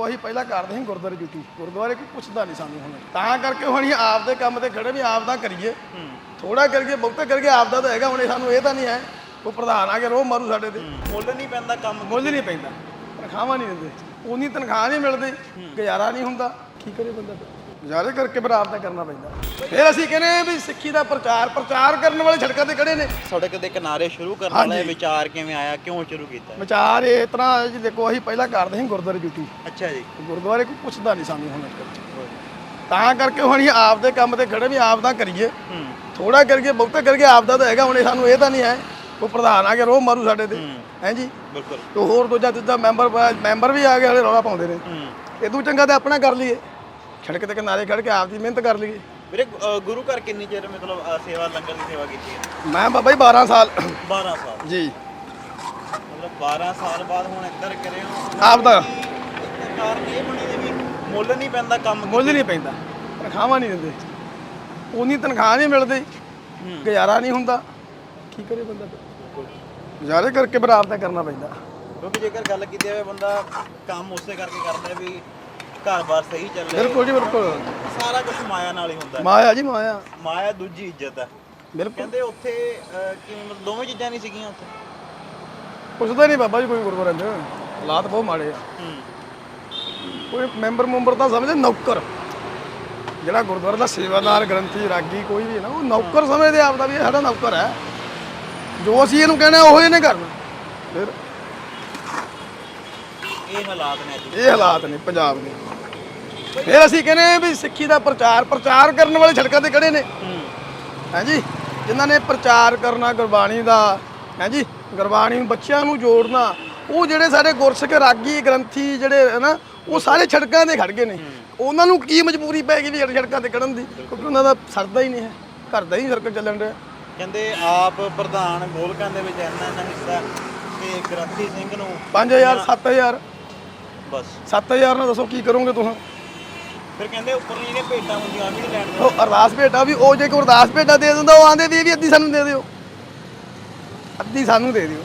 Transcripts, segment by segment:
ਦੇਖੋ ਅਸੀਂ ਪਹਿਲਾਂ ਕਰਦੇ ਸੀ ਗੁਰਦੁਆਰੇ ਡਿਊਟੀ। ਗੁਰਦੁਆਰੇ ਕੋਈ ਪੁੱਛਦਾ ਨਹੀਂ ਸਾਨੂੰ ਹੁਣ। ਤਾਂ ਕਰਕੇ ਹੁਣ ਅਸੀਂ ਆਪ ਦੇ ਕੰਮ ਤੇ ਖੜੇ ਵੀ ਆਪ ਦਾ ਕਰੀਏ। ਥੋੜਾ ਕਰਕੇ ਬਹੁਤਾ ਕਰਕੇ ਆਪ ਦਾ ਤਾਂ ਹੈਗਾ ਹੁਣ ਇਹ ਸਾਨੂੰ ਇਹ ਤਾਂ ਨਹੀਂ ਹੈ। ਉਹ ਪ੍ਰਧਾਨ ਆ ਕੇ ਰੋਹ ਮਾਰੂ ਸਾਡੇ ਤੇ। ਮੁੱਲ ਨਹੀਂ ਪੈਂਦਾ ਕੰਮ ਮੁੱਲ ਨਹੀਂ ਪੈਂਦਾ। ਤਨਖਾਹਾਂ ਨਹੀਂ ਦਿੰਦੇ। ਉਨੀ ਤਨਖਾਹ ਨਹੀਂ ਮਿਲਦੀ। ਗੁਜ਼ਾਰਾ ਨਹੀਂ ਹੁੰਦਾ। ਕੀ ਕਰੇ ਬੰਦਾ? ਗੁਜ਼ਾਰੇ ਕਰਕੇ ਫਿਰ ਆਪ ਦਾ ਕਰਨਾ ਪੈਂਦਾ। ਫਿਰ ਅਸੀਂ ਕਹਿੰਦੇ ਹਾਂ ਵੀ ਸਿੱਖੀ ਦਾ ਪ੍ਰਚਾਰ ਪ੍ਰਚਾਰ ਕਰਨ ਵਾਲੇ ਸੜਕਾਂ ਤੇ ਖੜੇ ਨੇ। ਸੜਕ ਦੇ ਕਿਨਾਰੇ ਸ਼ੁਰੂ ਕਰਨ ਵਾਲਾ ਇਹ ਵਿਚਾਰ ਕਿਵੇਂ ਆਇਆ ਕਿਉਂ ਸ਼ੁਰੂ ਕੀਤਾ? ਵਿਚਾਰ ਇਹ ਤਰ੍ਹਾਂ ਹੈ ਜੀ ਦੇਖੋ ਅਸੀਂ ਪਹਿਲਾਂ ਕਰਦੇ ਸੀ ਗੁਰਦੁਆਰੇ ਡਿਊਟੀ। ਅੱਛਾ ਜੀ। ਗੁਰਦੁਆਰੇ ਕੋਈ ਪੁੱਛਦਾ ਨਹੀਂ ਸਾਨੂੰ ਹੁਣ ਤਾਂ ਕਰਕੇ ਹੁਣ ਅਸੀਂ ਆਪ ਦੇ ਕੰਮ ਤੇ ਖੜੇ ਵੀ ਆਪ ਦਾ ਕਰੀਏ। ਹੂੰ। ਥੋੜਾ ਕਰਕੇ ਬਹੁਤਾ ਕਰਕੇ ਆਪ ਦਾ ਤਾਂ ਹੈਗਾ ਹੁਣ ਇਹ ਸਾਨੂੰ ਇਹ ਤਾਂ ਨਹੀਂ ਹੈ। ਉਹ ਪ੍ਰਧਾਨ ਆ ਕੇ ਰੋਹ ਮਾਰੂ ਸਾਡੇ ਤੇ। ਹੈ। ਜੀ? ਬਿਲਕੁਲ। ਤੇ ਹੋਰ ਦੂਜਾ ਤੀਜਾ ਮੈਂਬਰ ਮੈਂਬਰ ਵੀ ਆ ਕੇ ਹਲੇ ਰੌਲਾ ਪਾਉਂਦੇ ਨੇ। ਹੂੰ। ਇਦੋਂ ਚੰਗਾ ਤਾਂ ਆਪਣਾ ਕਰ ਲਈਏ। ਸੜਕ ਤੇ ਕਿਨਾਰੇ ਖੜ ਕੇ ਆਪ ਦੀ ਮਿਹਨਤ ਕਰ ਲਈਏ। ਵੀਰੇ ਅ, ਗੁਰੂ ਘਰ ਕਿੰਨੀ ਚਿਰ ਮਤਲਬ ਅ, ਸੇਵਾ ਲੰਗਰ ਦੀ ਸੇਵਾ ਕੀਤੀ ਹੈ? ਮੈਂ ਬਾਬਾ ਜੀ 12 ਸਾਲ। 12 ਸਾਲ। ਜੀ। ਮਤਲਬ 12 ਸਾਲ ਬਾਅਦ ਹੁਣ ਇੱਧਰ ਕਰੇ ਹੋ ਆਪ ਦਾ ਇੱਕ ਕਾਰਨ ਇਹ ਬਣੀ ਦੇ ਵੀ ਮੁੱਲ ਨਹੀਂ ਪੈਂਦਾ ਕੰਮ ਮੁੱਲ ਨਹੀਂ ਪੈਂਦਾ। ਤਨਖਾਹਾਂ ਨਹੀਂ ਦਿੰਦੇ। ਉਨੀ ਤਨਖਾਹ ਨਹੀਂ ਮਿਲਦੀ। ਗੁਜ਼ਾਰਾ ਨਹੀਂ ਹੁੰਦਾ। ਕੀ ਕਰੇ ਬੰਦਾ? ਫਿਰ? ਗੁਜ਼ਾਰੇ ਕਰਕੇ ਆਪ ਦਾ ਕਰਨਾ ਪੈਂਦਾ। ਕਿਉਂਕਿ ਜੇਕਰ ਗੱਲ ਕੀਤੀ ਜਾਵੇ ਬੰਦਾ ਕੰਮ ਉਸੇ ਕਰਕੇ ਕਰਦਾ ਵੀ ਘਰ-ਬਾਰ ਸਹੀ ਚੱਲੇ ਬਿਲਕੁਲ ਜੀ ਬਿਲਕੁਲ। ਸਾਰਾ ਕੁਝ ਮਾਇਆ ਨਾਲ ਹੀ ਹੁੰਦਾ ਹੈ। ਮਾਇਆ ਜੀ ਮਾਇਆ। ਮਾਇਆ ਦੂਜੀ ਇੱਜ਼ਤ ਹੈ। ਬਿਲਕੁਲ। ਕਹਿੰਦੇ ਉੱਥੇ ਅ, ਕਿਵੇਂ ਮਤਲਬ ਦੋਵੇਂ ਚੀਜ਼ਾਂ ਨਹੀਂ ਸੀਗੀਆਂ ਉੱਥੇ? ਪੁੱਛਦਾ ਨਹੀਂ ਬਾਬਾ ਜੀ ਕੋਈ ਗੁਰਦੁਆਰੇ ਦੇ ਹਾਲਾਤ ਬਹੁਤ ਮਾੜੇ ਆ। ਹੂੰ। ਕੋਈ ਮੈਂਬਰ ਮੁੰਬਰ ਤਾਂ ਸਮਝਦੇ ਨੌਕਰ। ਜਿਹੜਾ ਗੁਰਦੁਆਰੇ ਦਾ ਸੇਵਾਦਾਰ ਗ੍ਰੰਥੀ ਰਾਗੀ ਕੋਈ ਵੀ ਹੈ ਨਾ ਉਹ ਨੌਕਰ ਸਮਝਦੇ ਆਪਦਾ ਵੀ ਇਹ ਸਾਡਾ ਨੌਕਰ ਹੈ। ਜੋ ਅਸੀਂ ਇਹਨੂੰ ਕਹਿੰਦੇ ਉਹ ਇਹਨੇ ਕਰਨਾ। ਫਿਰ ਇਹ ਹਾਲਾਤ ਨੇ ਅੱਜ। ਇਹ ਹਾਲਾਤ ਨੇ ਪੰਜਾਬ ਦੇ। ਫਿਰ ਅਸੀਂ ਕਹਿੰਦੇ ਵੀ ਸਿੱਖੀ ਦਾ ਪ੍ਰਚਾਰ ਪ੍ਰਚਾਰ ਕਰਨ ਵਾਲੇ ਸੜਕਾਂ ਤੇ ਖੜੇ ਨੇ। ਹਾਂਜੀ ਜਿਨ੍ਹਾਂ ਨੇ ਪ੍ਰਚਾਰ ਕਰਨਾ ਗੁਰਬਾਣੀ ਦਾ ਹਾਂਜੀ ਗੁਰਬਾਣੀ ਨੂੰ ਬੱਚਿਆਂ ਨੂੰ ਜੋੜਨਾ ਉਹ ਜਿਹੜੇ ਸਾਡੇ ਗੁਰਸਿੱਖ ਰਾਗੀ ਗ੍ਰੰਥੀ ਜਿਹੜੇ ਹੈ ਨਾ ਉਹ ਸਾਰੇ ਸੜਕਾਂ ਤੇ ਖੜ ਗਏ ਨੇ। ਉਹਨਾਂ ਨੂੰ ਕੀ ਮਜਬੂਰੀ ਪੈ ਗਈ ਵੀ ਸੜਕਾਂ ਤੇ ਖੜਨ ਦੀ? ਕਿਉਂਕਿ ਉਹਨਾਂ ਦਾ ਸਰਦਾ ਹੀ ਨਹੀਂ ਹੈ। ਘਰ ਦਾ ਹੀ ਸਰਕਲ ਚੱਲਣ ਰਿਹਾ ਕਹਿੰਦੇ ਆਪ ਪ੍ਰਧਾਨ ਗੋਲਕਾਂ ਦੇ ਵਿੱਚ ਇੰਨਾ ਇੰਨਾ ਹਿੱਸਾ ਤੇ ਗ੍ਰੰਥੀ ਸਿੰਘ ਨੂੰ 5000 7000 ਬਸ। 7000 ਨਾਲ ਦੱਸੋ ਕੀ ਕਰੋਗੇ ਤੁਸੀਂ? ਫਿਰ ਕਹਿੰਦੇ ਉੱਪਰ ਜਿਹੜੀਆਂ ਭੇਟਾਂ ਹੁੰਦੀਆਂ ਵੀ ਨਹੀਂ ਲੈਣ ਦਿੰਦੇ। ਉਹ ਅਰਦਾਸ ਭੇਟਾ ਵੀ ਉਹ ਜੇ ਕੋਈ ਅਰਦਾਸ ਭੇਟਾ ਦੇ ਦਿੰਦਾ ਉਹ ਆਂਦੇ ਵੀ ਇਹ ਵੀ ਅੱਧੀ ਸਾਨੂੰ ਦੇ ਦਿਓ। ਅੱਧੀ ਸਾਨੂੰ ਦੇ ਦਿਓ।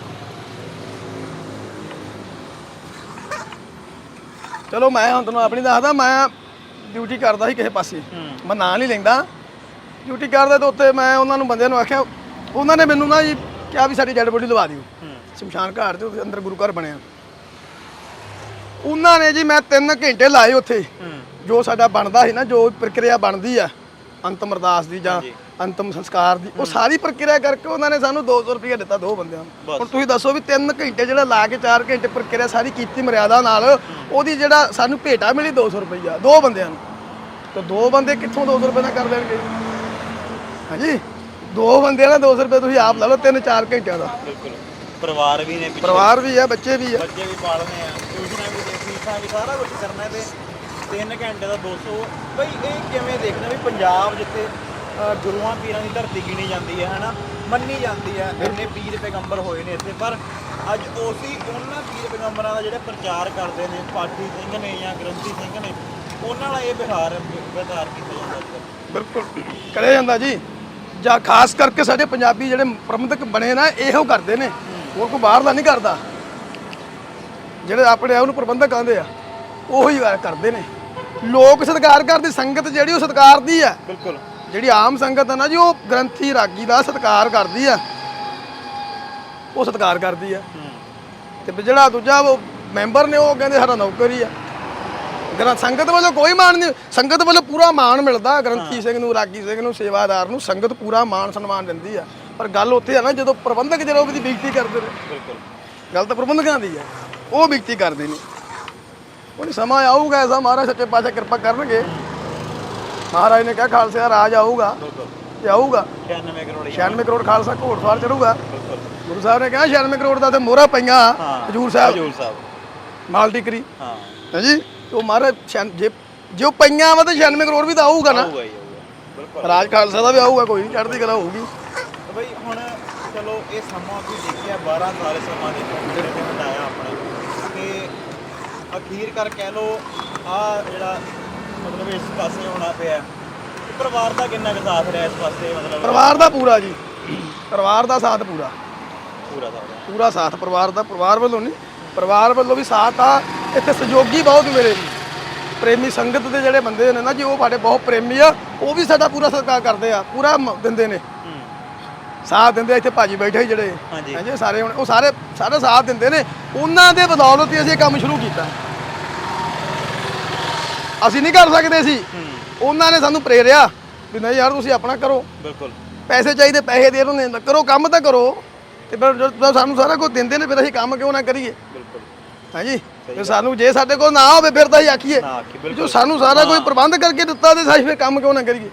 ਚਲੋ ਮੈਂ ਹੁਣ ਤੁਹਾਨੂੰ ਆਪਣੀ ਦੱਸਦਾ ਮੈਂ ਡਿਊਟੀ ਕਰਦਾ ਸੀ ਕਿਸੇ ਪਾਸੇ। ਮੈਂ ਨਾਂ ਨਹੀਂ ਲੈਂਦਾ। ਡਿਊਟੀ ਕਰਦਾ ਤੇ ਉੱਤੇ ਮੈਂ ਉਹਨਾਂ ਨੂੰ ਬੰਦਿਆਂ ਨੂੰ ਆਖਿਆ ਉਹਨਾਂ ਨੇ ਮੈਨੂੰ ਨਾ ਜੀ ਕਿਹਾ ਵੀ ਸਾਡੀ ਡੈਡ ਬੋਡੀ ਲਵਾ ਦਿਓ। ਸ਼ਮਸ਼ਾਨ ਘਾਟ ਦੇ ਅੰਦਰ ਗੁਰੂ ਘਰ ਬਣਿਆ। ਉਹਨਾਂ ਨੇ ਜੀ ਮੈਂ 3 ਘੰਟੇ ਲਾਏ ਉੱਥੇ। ਜੋ ਸਾਡਾ ਬਣਦਾ ਸੀ ਨਾ ਜੋ ਪ੍ਰਕਿਰਿਆ ਬਣਦੀ ਆ ਅੰਤਮ ਅਰਦਾਸ ਦੀ ਜਾਂ ਅੰਤਮ ਸੰਸਕਾਰ ਦੀ ਉਹ ਸਾਰੀ ਪ੍ਰਕਿਰਿਆ ਕਰਕੇ ਉਹਨਾਂ ਨੇ ਸਾਨੂੰ 200 ਰੁਪਏ ਦਿੱਤਾ ਦੋ ਬੰਦਿਆਂ ਨੂੰ। ਹੁਣ ਤੁਸੀਂ ਦੱਸੋ ਵੀ 3 ਘੰਟੇ ਜਿਹੜਾ ਲਾ ਕੇ 4 ਘੰਟੇ ਪ੍ਰਕਿਰਿਆ ਸਾਰੀ ਕੀਤੀ ਮਰਿਆਦਾ ਨਾਲ ਉਹਦੀ ਜਿਹੜਾ ਸਾਨੂੰ ਭੇਟਾ ਮਿਲੀ 200 ਰੁਪਈਆ ਦੋ ਬੰਦਿਆਂ ਨੂੰ। ਤੇ ਦੋ ਬੰਦੇ ਕਿੱਥੋਂ 200 ਰੁਪਏ ਦਾ ਕਰ ਲੈਣਗੇ? ਹਾਂਜੀ? ਦੋ ਬੰਦਿਆਂ ਨਾਲ 200 ਰੁਪਏ ਤੁਸੀਂ ਆਪ ਲਾ ਲਓ 3-4 ਘੰਟਿਆਂ ਦਾ। ਬਿਲਕੁਲ। ਪਰਿਵਾਰ ਵੀ ਨੇ ਪਿੱਛੇ। ਪਰਿਵਾਰ ਵੀ ਆ ਬੱਚੇ ਵੀ ਆ। ਬੱਚੇ ਵੀ ਪਾਲਣੇ ਆ। ਟਿਊਸ਼ਨਾਂ ਵੀ ਦੇ ਫੀਸਾਂ ਵੀ ਸਾਰਾ ਕੁਝ ਕਰਨਾ ਤੇ 3 ਘੰਟੇ ਦਾ 200 ਬਈ ਇਹ ਕਿਵੇਂ ਦੇਖਣਾ ਵੀ ਪੰਜਾਬ ਜਿੱਥੇ ਅ, ਗੁਰੂਆਂ ਪੀਰਾਂ ਦੀ ਧਰਤੀ ਗਿਣੀ ਜਾਂਦੀ ਹੈ ਹਨਾ? ਮੰਨੀ ਜਾਂਦੀ ਹੈ। ਇੰਨੇ ਪੀਰ ਪੈਗੰਬਰ ਹੋਏ ਨੇ ਇੱਥੇ ਪਰ ਅੱਜ ਉਸੇ ਉਹਨਾਂ ਪੀਰ ਪੈਗੰਬਰਾਂ ਦਾ ਜਿਹੜੇ ਪ੍ਰਚਾਰ ਕਰਦੇ ਨੇ ਪਾਠੀ ਸਿੰਘ ਨੇ ਜਾਂ ਗ੍ਰੰਥੀ ਸਿੰਘ ਨੇ ਉਹਨਾਂ ਦਾ ਇਹ ਵਿਹਾਰ ਵਿਹਾਰ ਕੀਤਾ ਜਾਂਦਾ ਅੱਜ ਕੱਲ੍ਹ। ਬਿਲਕੁਲ। ਕਰਿਆ ਜਾਂਦਾ ਜੀ। ਜਾਂ ਖਾਸ ਕਰਕੇ ਸਾਡੇ ਪੰਜਾਬੀ ਜਿਹੜੇ ਪ੍ਰਬੰਧਕ ਬਣੇ ਨਾ ਇਹੋ ਕਰਦੇ ਨੇ। ਹੋਰ ਕੋਈ ਬਾਹਰਲਾ ਨਹੀਂ ਕਰਦਾ। ਜਿਹੜੇ ਆਪਣੇ ਆਪ ਨੂੰ ਪ੍ਰਬੰਧਕ ਕਹਿੰਦੇ ਆ ਉਹੀ ਕਰਦੇ ਨੇ। ਲੋਕ ਸਤਿਕਾਰ ਕਰਦੇ ਸੰਗਤ ਜਿਹੜੀ ਉਹ ਸਤਿਕਾਰ ਦੀ ਆ। ਬਿਲਕੁਲ। ਜਿਹੜੀ ਆਮ ਸੰਗਤ ਆ ਨਾ ਜੀ ਉਹ ਗ੍ਰੰਥੀ ਰਾਗੀ ਦਾ ਸਤਿਕਾਰ ਕਰਦੀ ਆ। ਉਹ ਸਤਿਕਾਰ ਕਰਦੀ ਆ। ਤੇ ਜਿਹੜਾ ਦੂਜਾ ਉਹ ਮੈਂਬਰ ਨੇ ਉਹ ਕਹਿੰਦੇ ਸਾਡਾ ਨੌਕਰ ਆ। ਗ੍ਰੰਥ ਸੰਗਤ ਵੱਲੋਂ ਕੋਈ ਮਾਣ ਨਹੀਂ ਸੰਗਤ ਵੱਲੋਂ ਪੂਰਾ ਮਾਣ ਮਿਲਦਾ। ਗ੍ਰੰਥੀ ਸਿੰਘ ਨੂੰ ਰਾਗੀ ਸਿੰਘ ਨੂੰ ਸੇਵਾਦਾਰ ਨੂੰ ਸੰਗਤ ਪੂਰਾ ਮਾਣ ਸਨਮਾਨ ਦਿੰਦੀ ਆ। ਪਰ ਗੱਲ ਉੱਥੇ ਆ ਨਾ ਜਦੋਂ ਪ੍ਰਬੰਧਕ ਜਦੋਂ ਉਹਦੀ ਬੇਇੱਜ਼ਤੀ ਕਰਦੇ ਨੇ। ਬਿਲਕੁਲ। ਗੱਲ ਤਾਂ ਪ੍ਰਬੰਧਕਾਂ ਦੀ ਆ। ਉਹ ਬੇਇੱਜ਼ਤੀ ਕਰਦੇ ਨੇ। ਉਹ ਸਮਾਂ ਆਊਗਾ ਐਸਾ ਮਹਾਰਾਜ ਸੱਚੇ ਪਾਤਸ਼ਾਹ ਕਿਰਪਾ ਕਰਨਗੇ। ਮਹਾਰਾਜ ਨੇ ਕਿਹਾ ਖਾਲਸਾ ਰਾਜ ਆਊਗਾ। ਤੇ ਆਊਗਾ। 96 ਕਰੋੜ 96 ਕਰੋੜ ਖਾਲਸਾ ਘੋੜਸਵਾਰ ਚੜੂਗਾ। ਗੁਰੂ ਸਾਹਿਬ ਨੇ ਕਿਹਾ 96 ਕਰੋੜ ਦਾ ਤੇ ਮੋਹਰਾ ਪਈਆਂ ਹਾਂ ਹਜੂਰ ਸਾਹਿਬ। ਹਜੂਰ ਸਾਹਿਬ। ਮਾਲ ਟਿਕਰੀ। ਹਾਂ। ਹਾਂਜੀ ਉਹ ਮਹਾਰਾਜ ਜੇ ਜੇ ਉਹ ਪਈਆਂ ਵਾ ਤਾਂ 96 ਕਰੋੜ ਵੀ ਤਾਂ ਆਊਗਾ ਨਾ। ਆਊਗਾ ਹੀ ਆਊਗਾ। ਬਿਲਕੁਲ। ਰਾਜ ਖਾਲਸਾ ਦਾ ਵੀ ਆਊਗਾ ਕੋਈ ਨਹੀਂ ਚੜ੍ਹਦੀ ਕਲਾ ਹੋਊਗੀ। ਬਈ ਹੁਣ ਚਲੋ ਇਹ ਸਮਾਂ ਵੀ ਦੇਖਿਆ 12 ਸਾਲ ਸਮਾਂ ਦੇ ਜਿਹੜੇ ਨੇ ਹਟਾਇਆ ਆਪਣਾ। ਤੇ ਅਖੀਰ ਕਰ ਕਹਿ ਲੋ ਆ ਜਿਹੜਾ ਮਤਲਬ ਇਸ ਪਾਸੇ ਹੋਣਾ ਪਿਆ। ਪਰਿਵਾਰ ਦਾ ਕਿੰਨਾ ਕੁ ਸਾਥ ਰਿਹਾ ਇਸ ਪਾਸੇ ਮਤਲਬ? ਪਰਿਵਾਰ ਦਾ ਪੂਰਾ ਜੀ। ਪਰਿਵਾਰ ਦਾ ਸਾਥ ਪੂਰਾ। ਪੂਰਾ ਸਾਥ ਪੂਰਾ ਸਾਥ ਪਰਿਵਾਰ ਦਾ ਪਰਿਵਾਰ ਵੱਲੋਂ ਨਹੀਂ ਪਰਿਵਾਰ ਵੱਲੋਂ ਵੀ ਸਾਥ ਆ। ਇੱਥੇ ਸਹਿਯੋਗੀ ਬਹੁਤ ਮੇਰੇ ਪ੍ਰੇਮੀ ਸੰਗਤ ਦੇ ਜਿਹੜੇ ਬੰਦੇ ਨੇ ਨਾ ਜੀ ਉਹ ਸਾਡੇ ਬਹੁਤ ਪ੍ਰੇਮੀ ਆ। ਉਹ ਵੀ ਸਾਡਾ ਪੂਰਾ ਸਤਿਕਾਰ ਕਰਦੇ ਆ ਪੂਰਾ ਦਿੰਦੇ ਨੇ। ਸਾਥ ਦਿੰਦੇ ਇੱਥੇ ਭਾਜੀ ਬੈਠੇ ਸੀ ਜਿਹੜੇ। ਹਾਂਜੀ। ਹਾਂਜੀ ਸਾਰੇ ਹੁਣ ਉਹ ਸਾਰੇ ਸਾਰਾ ਸਾਥ ਦਿੰਦੇ ਨੇ। ਉਹਨਾਂ ਦੇ ਬਦੌਲਤ ਹੀ ਅਸੀਂ ਇਹ ਕੰਮ ਸ਼ੁਰੂ ਕੀਤਾ। ਅਸੀਂ ਨਹੀਂ ਕਰ ਸਕਦੇ ਸੀ। ਉਹਨਾਂ ਨੇ ਸਾਨੂੰ ਪ੍ਰੇਰਿਆ ਵੀ ਨਹੀਂ ਯਾਰ ਤੁਸੀਂ ਆਪਣਾ ਕਰੋ। ਬਿਲਕੁਲ। ਪੈਸੇ ਚਾਹੀਦੇ ਪੈਸੇ ਦੇ ਰਹੇ ਨੇ। ਕਰੋ ਕੰਮ ਤਾਂ ਕਰੋ। ਤੇ ਫਿਰ ਜਦੋਂ ਸਾਨੂੰ ਸਾਰਾ ਕੁਝ ਦਿੰਦੇ ਨੇ ਫਿਰ ਅਸੀਂ ਕੰਮ ਕਿਉਂ ਨਾ ਕਰੀਏ? ਬਿਲਕੁਲ। ਹਾਂਜੀ ਫਿਰ ਸਾਨੂੰ ਜੇ ਸਾਡੇ ਕੋਲ ਨਾ ਹੋਵੇ ਫਿਰ ਤਾਂ ਅਸੀਂ ਆਖੀਏ ਨਾ ਜੋ ਸਾਨੂੰ ਸਾਰਾ ਕੋਈ ਪ੍ਰਬੰਧ ਕਰਕੇ ਦਿੱਤਾ ਤੇ ਅਸੀਂ ਫਿਰ ਕੰਮ ਕਿਉਂ ਨਾ ਕਰੀਏ?